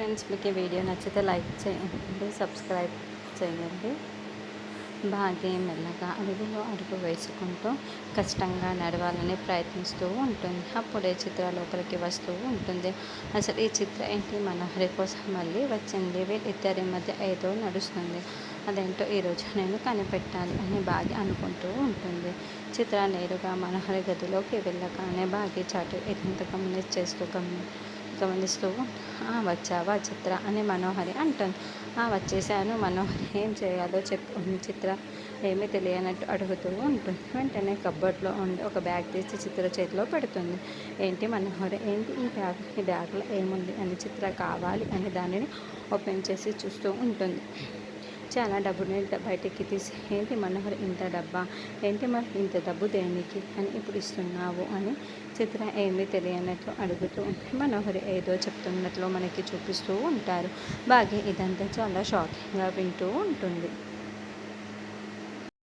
Friends మీకు ఈ video నచ్చితే లైక్ చేయండి సబ్స్క్రైబ్ చేయండి. బాగా మెల్లగా అడుగులో అడుగు వేసుకుంటూ కష్టంగా నడవాలని ప్రయత్నిస్తూ ఉంటుంది. అప్పుడే చిత్ర లోపలికి వస్తూ ఉంటుంది. అసలు ఈ చిత్ర ఏంటి? మనోహరి కోసం మళ్ళీ వచ్చింది. వీళ్ళిద్దరి మధ్య ఏదో నడుస్తుంది. అదేంటో ఈరోజు నేను కనిపెట్టాలి అని బాగా అనుకుంటూ ఉంటుంది. చిత్ర నేరుగా మనోహరి గదిలోకి వెళ్ళగానే బాగా చాటు ఎంత గమనించేస్తూ చేస్తూ గమని గమనిస్తూ "ఆ, వచ్చావా? చిత్ర అని మనోహరి అంటుంది. "ఆ, వచ్చేసాను మనోహరి. ఏం చేయాలో చెప్పు చిత్ర ఏమీ తెలియనట్టు అడుగుతూ ఉంటుంది. వెంటనే కబ్బర్డ్లో ఉండి ఒక బ్యాగ్ తీసి చిత్ర చేతిలో పెడుతుంది. ఏంటి మనోహరి? ఏంటి ఈ బ్యాగ్? ఈ బ్యాగ్లో ఏముంది? అని చిత్ర కావాలి అని దానిని ఓపెన్ చేసి చూస్తూ ఉంటుంది. చాలా డబ్బుని బయటికి తీసి ఏంటి మనోహర్ ఇంత డబ్బా? ఏంటి మరి ఇంత డబ్బు దేనికి? అని ఇప్పుడు ఇస్తున్నావు అని చిత్ర ఏమీ తెలియనట్లు అడుగుతూ ఉంటే మనోహరి ఏదో చెప్తున్నట్లు మనకి చూపిస్తూ ఉంటారు. బాగా ఇదంతా చాలా షాకింగ్గా వింటూ ఉంటుంది.